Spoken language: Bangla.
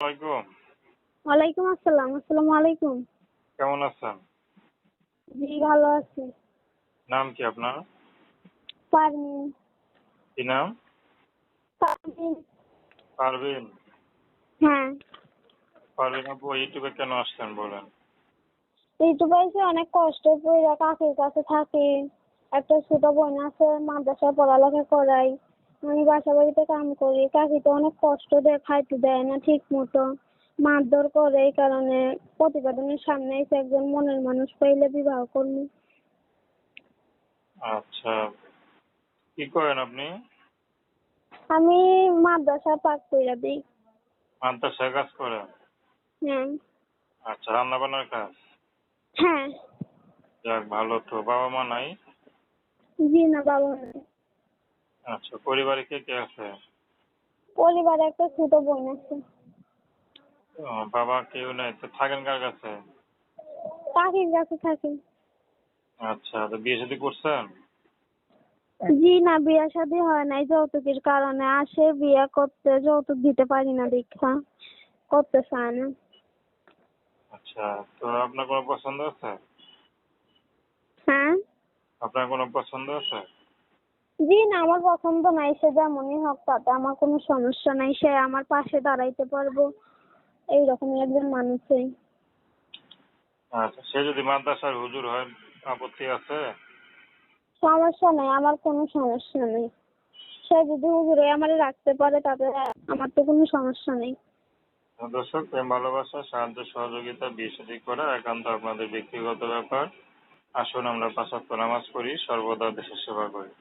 ওয়ালাইকুম আসসালাম আসসালামু আলাইকুম। কেমন আছেন? জি ভালো আছি। নাম কি আপনার? পারমিন কি নাম? পারমিন পারভিন। হ্যাঁ। পারভিন আপু ইউটিউবে কেন আসছেন বলেন? ইউটিউবে এসে অনেক কষ্ট করে কাকির কাছে থাকি। একটা ছোট বোন আছে মাদ্রাসায় পড়ালেখা করাই আমি বাসা বাড়িতে কাম করি কাকি তো অনেক কষ্ট দেয় খাইতে দেয় না ঠিক মতো। মারধর করে এই কারণে প্রতিবেদনের সামনে এসে একজন মনের মানুষ পাইলে বিবাহ করব। আচ্ছা কি করেন আপনি? আমি মাদ্রাসা পাক কইরা দিই। মাদ্রাসায় কাজ করেন? হ্যাঁ। আচ্ছা রান্না বান্নার কাজ? হ্যাঁ। যাক ভালো তো। বাবা মা নাই? জি না বাবা নাই। আচ্ছা পরিবারে কে কে আছে? পরিবারে একটা ছোট বোন আছে। বাবা কেউ নাই তো থাকেন কার কাছে? কাকির কাছে থাকি আচ্ছা তো বিয়ে শাদী করছেন? জি না বিয়ে শাদী হয় নাই যৌতুকের কারণে। আসে বিয়ে করতে যৌতুক দিতে পারি না দীক্ষা করতে চায় না। আচ্ছা তো আপনার কোনো পছন্দ আছে? হ্যাঁ? আপনার কোনো পছন্দ আছে? জি না আমার পছন্দ নাই সে যেমনই হোক তাতে আমার কোনো সমস্যা নাই সে আমার পাশে দাঁড়াইতে পারব। এইরকমই একজন মানুষই আচ্ছা সে যদি মাদ্রাসার হুজুর হয় আপত্তি আছে? সমস্যা নাই আমার কোনো সমস্যা নেই। সে যদি হুজুরে আমার রাখতে পারে তাতে আমার তো কোনো সমস্যা নেই। দর্শক প্রেম ভালোবাসা সাহায্য সহযোগিতা শাদী করা একান্ত আপনাদের ব্যক্তিগত ব্যাপার। আসুন আমরা পাঁচ নামাজ পড়ি সর্বদা দেশের সেবা করি।